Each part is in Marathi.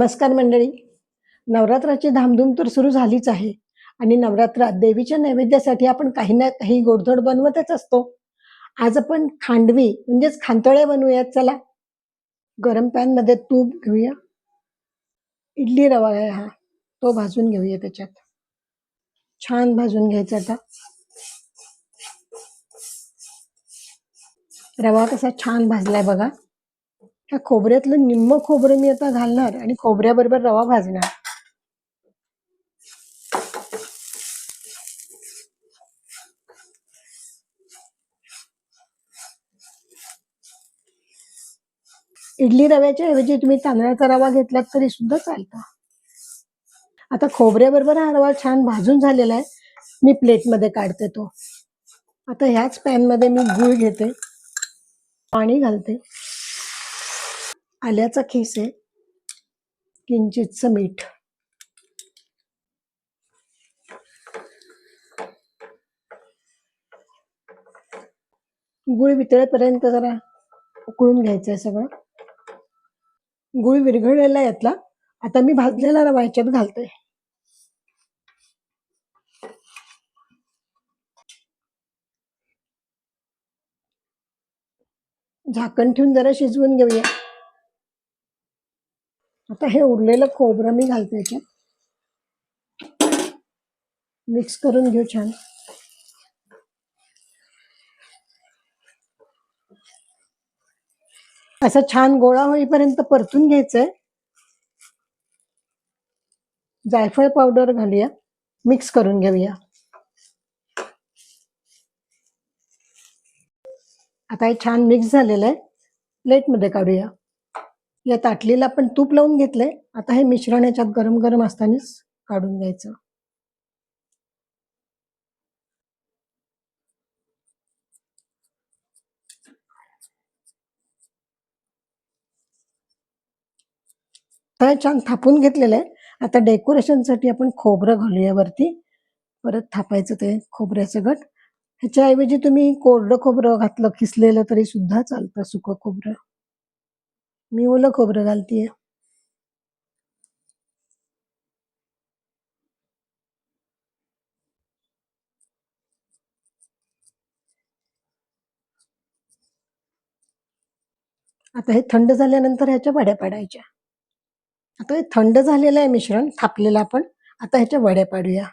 नमस्कार मंडळी. नवरात्राची धामधूम तर सुरू झालीच आहे. आणि नवरात्रात देवीच्या नैवेद्यासाठी आपण काही ना काही गोडधोड बनवतच असतो. आज आपण खांडवी म्हणजेच खांतोळे बनवूयात. चला. गरम पॅनमध्ये तूप घेऊया. इडली रवा आहे हा. तो भाजून घेऊया त्याच्यात. छान भाजून घ्यायचा आता. रवा कसा छान भाजलाय बघा. ह्या खोबऱ्यातलं निम्म खोबरं मी आता घालणार आणि खोबऱ्याबरोबर रवा भाजणार. इडली रव्याच्या ऐवजी तुम्ही तांदळाचा रवा घेतलात तरी सुद्धा चालतं. आता खोबऱ्याबरोबर हा रवा छान भाजून झालेला आहे. मी प्लेटमध्ये काढते तो. आता ह्याच पॅनमध्ये मी गूळ घेते. पाणी घालते. आल्याचा खीस आहे. किंचितचं मीठ. गुळ वितळेपर्यंत जरा उकळून घ्यायचंय सगळं. गुळ विरघळलेला आहे यातला. आता मी भाजलेला रवा याच्यात घालते झाकण ठेवून जरा शिजवून घेऊया. आता हे उरलेलं खोबरं मी घालते याच्यात. मिक्स करून घेऊ छान. असं छान गोळा होईपर्यंत परतून घ्यायचंय. जायफळ पावडर घालूया. मिक्स करून घेऊया. आता हे छान मिक्स झालेलं आहे. प्लेटमध्ये काढूया. या ताटलीला आपण तूप लावून घेतलंय. आता हे मिश्रण याच्यात गरम गरम असतानाच काढून घ्यायचं. तर छान थापून घेतलेलं आहे. आता डेकोरेशनसाठी आपण खोबरं घालूया वरती. परत थापायचं ते खोबऱ्याचं गट. ह्याच्याऐवजी तुम्ही कोरडं खोबरं घातलं किसलेलं तरी सुद्धा चालतं सुकं खोबरं. मी ओलं खोबरं घालतीये. आता हे थंड झाल्यानंतर ह्याच्या वड्या पाडायच्या. आता हे थंड झालेलं आहे मिश्रण थापलेलं आपण. आता ह्याच्या वड्या पाडूया.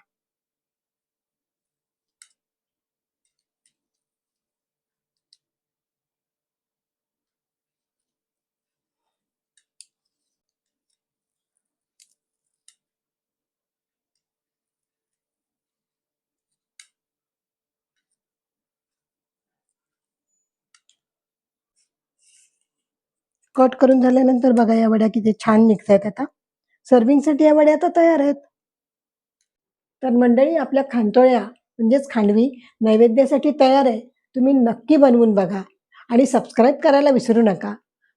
कट करून झाल्यानंतर बघा या वड्या किती छान निघतायत आता. सर्विंगसाठी या वड्या आता तयार आहेत. तर मंडळी आपल्या खांतोळ्या म्हणजेच खांडवी नैवेद्यासाठी तयार आहे. तुम्ही नक्की बनवून बघा. आणि सबस्क्राईब करायला विसरू नका.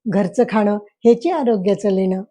घरचं खाणं ह्याची आरोग्याचं लेणं